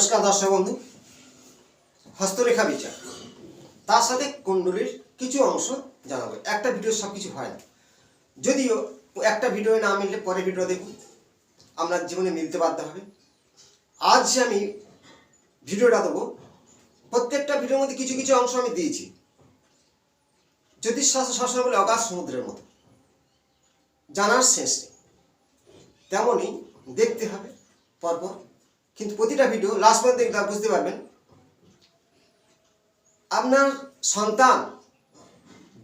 নমস্কার দর্শক বন্ধু। হস্তরেখা বিচার। তার সাথে কুণ্ডলীর কিছু অংশ জানাব। একটা ভিডিও সব কিছু হয় না। যদিও একটা ভিডিও না মিললে পরে ভিডিও দেখুন। আপনার জীবনে মিলতে বাধ্য হবে। আজ আমি ভিডিওটা দেবো, প্রত্যেকটা ভিডিওর মধ্যে কিছু কিছু অংশ আমি দিয়েছি। জ্যোতিষশাস্ত্র সবসময় বলে অগাধ সমুদ্রের মতো। জানার শেষ নেই। তেমনই দেখতে হবে পরপর। কিন্তু প্রতিটা ভিডিও লাস্ট পর্যন্ত দেখলে বুঝতে পারবেন। আপনার সন্তান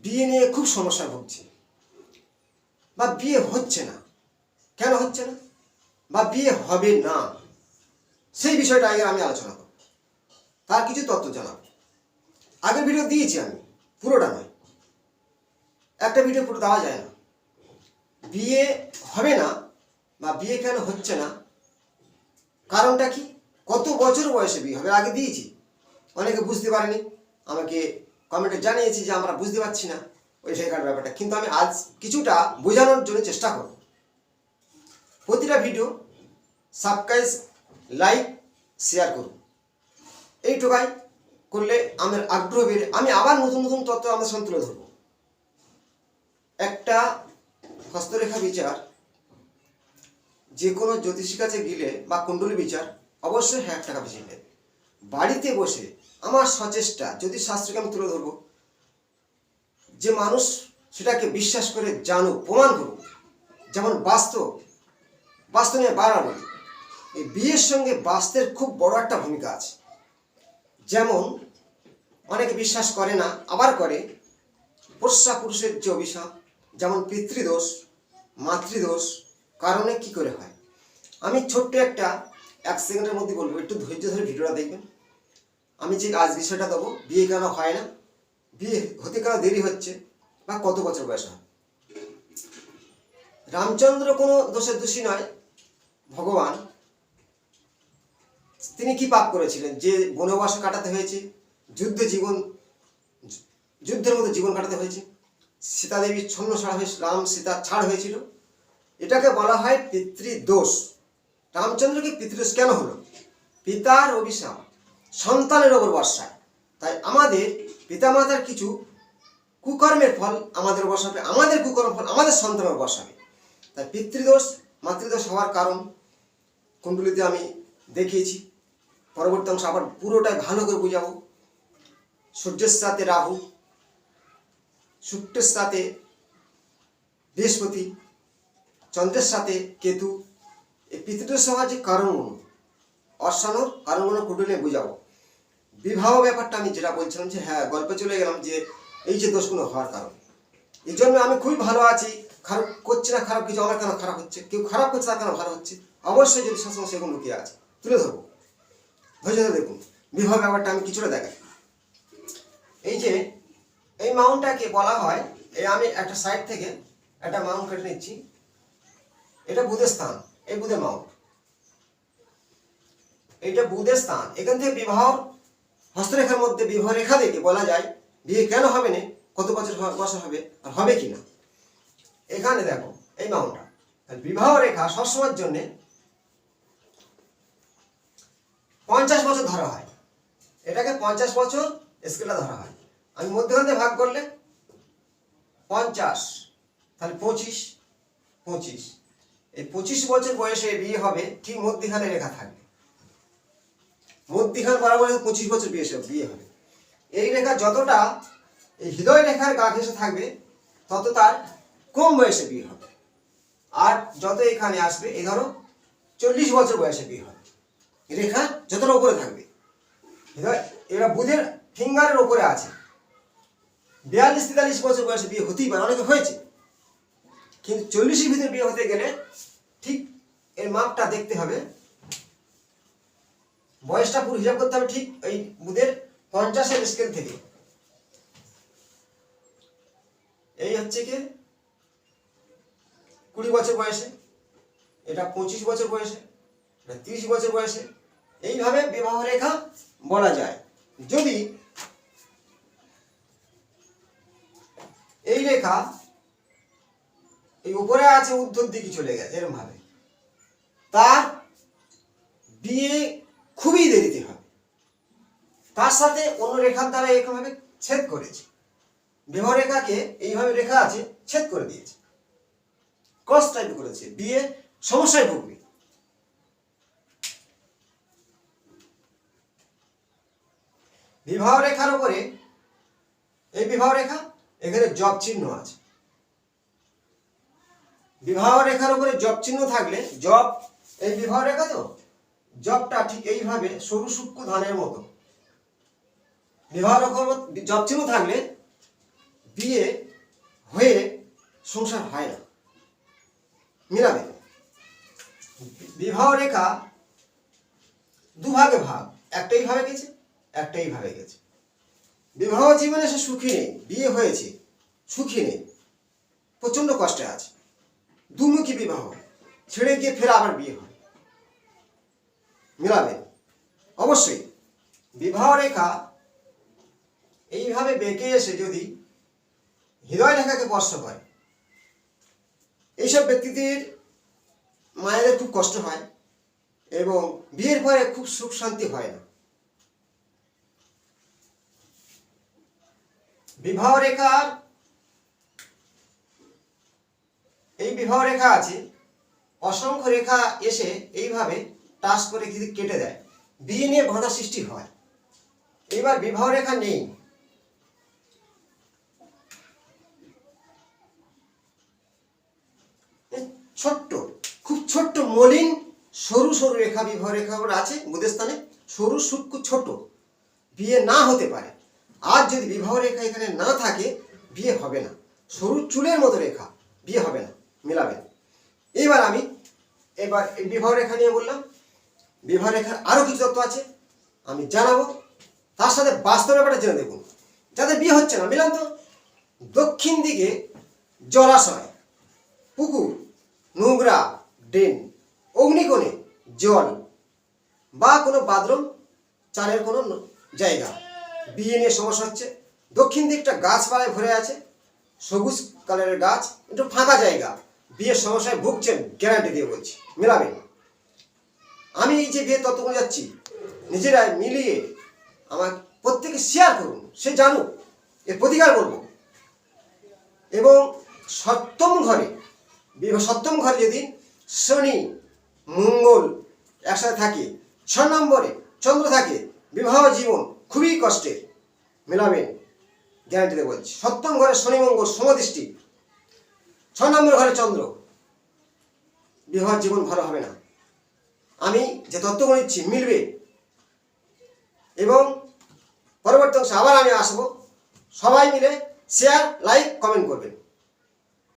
বিয়ে নিয়ে খুব সমস্যা ভুগছে বা বিয়ে হচ্ছে না। কেন হচ্ছে না? বা বিয়ে হবে না। সেই বিষয়টা আগে আমি আলোচনা করব। তার কিছু তথ্য জানাব। আগের ভিডিও দিয়েছি আমি, পুরোটা নয়। একটা ভিডিও পুরো দেওয়া যায় না। বিয়ে হবে না বা বিয়ে কেন হচ্ছে না কারণটা কি? কত বছর বয়সে বিয়ে হবে? আগে দিয়েছি। অনেকে বুঝতে পারেনি। আমাকে কমেন্টে জানিয়েছি যে আমরা বুঝতে পারছি না ওই শেখার ব্যাপারটা। কিন্তু আমি আজ কিছুটা বোঝানোর জন্য চেষ্টা করব। প্রতিটা ভিডিও সাবস্ক্রাইব লাইক শেয়ার করুন। এইটুকাই করলে আমার আগ্রহ বেড়ে আমি আবার নতুন নতুন তথ্য আমাদের সামনে তুলে ধরবো। একটা হস্তরেখা বিচার যে কোনো জ্যোতিষীর কাছে গেলে বা কুণ্ডলী বিচার, অবশ্যই হ্যাঁ টাকা বেশি নেবে। বাড়িতে বসে আমার সচেষ্টা, যদি শাস্ত্রকে আমি তুলে ধরবো, যে মানুষ সেটাকে বিশ্বাস করে, জানুক, প্রমাণ করুক, যেমন বাস্তব বাস্তব নিয়ে বাড়ানো এই বিয়ের সঙ্গে বাস্তের খুব বড় একটা ভূমিকা আছে। যেমন অনেকে বিশ্বাস করে না, আবার করে পোষা পুরুষের যে অভিশাপ, যেমন পিতৃদোষ, মাতৃদোষ কারণে কি করে হয়? আমি ছোট্ট একটা এক সেকেন্ডের মধ্যে বলব, একটু ধৈর্য ধরে ভিডিওটা দেখবেন। আমি যে আজ বিষয়টা দেবো, বিয়ে কেন হয় না? বিয়ে হতে কেন দেরি হচ্ছে? বা কত বছর বয়স হয়? রামচন্দ্র কোনো দোষের দোষী নয়। ভগবান, তিনি কি পাপ করেছিলেন? যে বনবাস কাটাতে হয়েছে, যুদ্ধে জীবন, যুদ্ধের মধ্যে জীবন কাটাতে হয়েছে সীতা দেবী ছন্ন ছাড়া হয়ে, রাম সীতা ছাড় হয়েছিল। এটাকে বলা হয় পিতৃদোষ। রামচন্দ্রকে পিতৃদোষ কেন হলো? পিতার অভিশাপ, সন্তানের ওপর বর্ষায় তাই আমাদের পিতামাতার কিছু কুকর্মের ফল আমাদের বসাবে, আমাদের কুকর্মের ফল আমাদের সন্তানের বসাবে। তাই পিতৃদোষ, মাতৃদোষ হওয়ার কারণ কুণ্ডলিতে আমি দেখিয়েছি। পরবর্তী অংশ আবার পুরোটাই ভালো করে বুঝাবো। সূর্যের সাথে রাহু, শুক্রের সাথে বৃহস্পতি চন্দ্রের সাথে কেতু, এই হওয়ার যে কারণগুলো অর্শানোর কারণগুলো কুটুলে বুঝাবো। বিবাহ ব্যাপারটা আমি যেটা বলছিলাম যে হ্যাঁ গল্পে চলে গেলাম যে, এই যে দোষগুলো হওয়ার কারণ। এই জন্য আমি খুবই ভালো আছি। খারাপ করছে না, খারাপ কিছু আমার কেন খারাপ হচ্ছে? কেউ খারাপ করছে তার কেন ভালো হচ্ছে? অবশ্যই যদি সবসময় সেগুলো লুকিয়ে আছে। তুলে ধরবো। ধৈর্য ধরে দেখুন। বিবাহ ব্যাপারটা আমি কিছুটা দেখাই। এই যে, এই মাউন্টটাকে বলা হয়, এই আমি একটা সাইড থেকে একটা মাউন্ট কেটে নিচ্ছি। এটা বুধের স্থান, এই বুধের মাউন্ট এটা বুধের স্থান। এখান থেকে বিবাহ হস্তরেখার মধ্যে বিবাহ রেখা দেখে বলা যায়, বিয়ে কেন হবে না, কত বছর বছর হবে, আর হবে কি না এখানে দেখো, এই মাউন্টটা বিবাহ রেখা সবসময়ের জন্যে পঞ্চাশ বছর ধরা হয়। এটাকে পঞ্চাশ বছর স্কেলটা ধরা হয়। আমি মধ্যখান ভাগ করলে পঞ্চাশ, তাহলে পঁচিশ পঁচিশ। এই পঁচিশ বছর বয়সে বিয়ে হবে, ঠিক মধ্যখানে রেখা থাকবে। মধ্যখান বরাবর পঁচিশ বছর বিয়ে বিয়ে হবে। এই রেখা যতটা এই হৃদয় রেখার গা ঘেসে থাকবে, তত তার কম বয়সে বিয়ে হবে। আর যত এখানে আসবে, এই ধরো চল্লিশ বছর বয়সে বিয়ে হবে। রেখা যতটা উপরে থাকবে। হৃদয় এরা বুধের ফিঙ্গারের ওপরে আছে। বিয়াল্লিশ তেতাল্লিশ বছর বয়সে বিয়ে হতেই পারে, অনেকে হয়েছে। কিন্তু চল্লিশের ভিতরে বিয়ে হতে গেলে ঠিক এর মাপটা দেখতে হবে। বয়সটা পুরো হিসাব করতে হবে ঠিক এই বুধের পঞ্চাশের স্কেল থেকে। এই হচ্ছে কি? কুড়ি বছর বয়সে, এটা পঁচিশ বছর বয়সে, এটা তিরিশ বছর বয়সে। এইভাবে বিবাহ রেখা বলা যায়। যদি এই রেখা এই উপরে আছে উত্তর দিকে চলে গেছে এরকম ভাবে তার বিয়ে খুবই দেরিতে হবে। তার সাথে অন্য রেখার দ্বারা এইভাবে ছেদ করেছে। বিবাহ রেখাকে এইভাবে রেখা আছে, ছেদ করে দিয়েছে। ক্রস টাইপ করেছে, বিয়ে সমস্যায় ভুগবে। বিবাহ রেখার উপরে, এই বিবাহ রেখা, এখানে জব চিহ্ন আছে। বিবাহ রেখার উপরে জব চিহ্ন থাকলে জব এই বিবাহ রেখা তো? জবটা ঠিক এইভাবে সরু সূক্ষ্ম ধানের মতো। বিবাহ রেখার জব চিহ্ন থাকলে বিয়ে হয়ে সংসার হয় না। মিলাবে? বিবাহ রেখা দুভাগে ভাগ। একটা এইভাবে গেছে একটা এইভাবে গেছে। বিবাহ জীবনে সে সুখী নেই, বিয়ে হয়েছে, সুখী নেই, প্রচণ্ড কষ্টে আছে। দুমুখী বিবাহ, ছেড়ে গিয়ে ফের আবার বিয়ে হয়। মিলাবেন অবশ্যই। বিবাহ রেখা এইভাবে বেঁকে এসে যদি হৃদয় রেখাকে স্পর্শ করে, এইসব ব্যক্তিদের মায়েদের খুব কষ্ট হয় এবং বিয়ের পরে খুব সুখ শান্তি হয় না। বিবাহ রেখার এই বিবাহ রেখা আছে, অসংখ্য রেখা এসে এইভাবে টাচ করে কিন্তু কেটে দেয়। বিয়ে নিয়ে বাধা সৃষ্টি হয়। এবার বিবাহ রেখা নেই। ছোট্ট, খুব ছোট্ট, মলিন, সরু সরু রেখা বিবাহ রেখা আছে বুধস্থানে সরু, সূক্ষ্ম, ছোট। বিয়ে না হতে পারে। আর যদি বিবাহ রেখা এখানে না থাকে বিয়ে হবে না। সরু চুলের মতো রেখা বিয়ে হবে না। মেলাবেন এবার আমি, এবার বিবাহ রেখা নিয়ে বললাম বিবাহ রেখার আরও কিছু তত্ত্ব আছে, আমি জানাব। তার সাথে বাস্তব ব্যাপারটা জেনে দেখুন। যাদের বিয়ে হচ্ছে না মিলাম তো? দক্ষিণ দিকে জলাশয়, পুকুর, নোংরা, ড্রেন, অগ্নিকোণে জল, বা কোনো বাথরুম, চালের কোনো জায়গা। বিয়ে নিয়ে সমস্যা হচ্ছে। দক্ষিণ দিকটা গাছপালায় ভরে আছে, সবুজ কালারের গাছ, একটু ফাঁকা জায়গা। বিয়ের সমস্যায় ভুগছেন গ্যারান্টি দিয়ে বলছি মেলাবেন আমি এই যে বিয়ে তত্ত্বগুলো যাচ্ছি, নিজেরাই মিলিয়ে আমার প্রত্যেকে শেয়ার করুন, সে জানুক, এর প্রতিকার করব। এবং সপ্তম ঘরে, বিবাহ সপ্তম ঘরে যদি শনি, মঙ্গল একসাথে থাকে, ছ নম্বরে চন্দ্র থাকে, বিবাহ জীবন খুবই কষ্টের মেলাবেন গ্যারান্টিতে বলছি। সপ্তম ঘরে শনি, মঙ্গল, সমদৃষ্টি ছ নম্বর ঘরে চন্দ্র। বিবাহ জীবন ভালো হবে না। আমি যে তত্ত্বগুলো দিচ্ছি মিলবে। এবং পরবর্তী অংশে আবার আমি আসব। সবাই মিলে শেয়ার লাইক কমেন্ট করবেন।